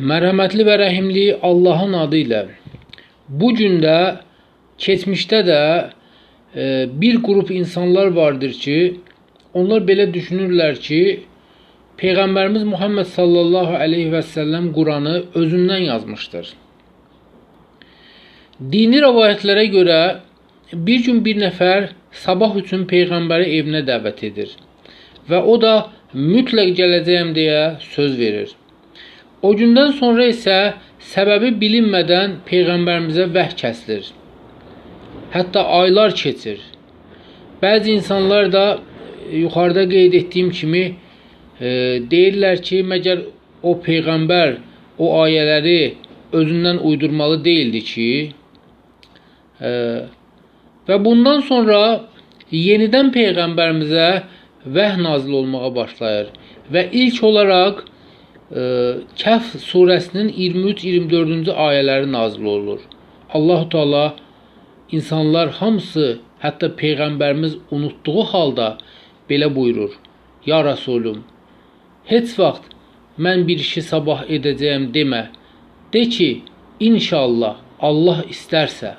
Mərhəmətli və rəhimli Allahın adı ilə bu gün də keçmişdə də e, bir qrup insanlar vardır ki, onlar belə düşünürlər ki, Peyğəmbərimiz Muhammed sallallahu əleyhi və səlləm Quranı özündən yazmışdır. Dini rəvayətlərə görə bir gün bir nəfər sabah üçün peyğəmbəri evinə dəvət edir və o da mütləq gələcəyəm deyə söz verir. O gündən sonra isə səbəbi bilinmədən peyğəmbərimizə vəhy kəsilir. Hətta aylar keçir. Bəzi insanlar da e, yuxarıda qeyd etdiyim kimi e, deyirlər ki, məgər o peyğəmbər o ayələri özündən uydurmalı değildi ki, e, və bundan sonra yenidən peyğəmbərimizə vəhy nazil olmağa başlayır və ilk olaraq Kəhf surəsinin 23-24-cü ayələri nazil olur. Allahu Teala insanlar hamısı, hətta peyğəmbərimiz unutduğu halda belə buyurur: Ya Rasulum, heç vaxt mən bir işi sabah edəcəyəm demə. De ki, inşallah Allah istərsə.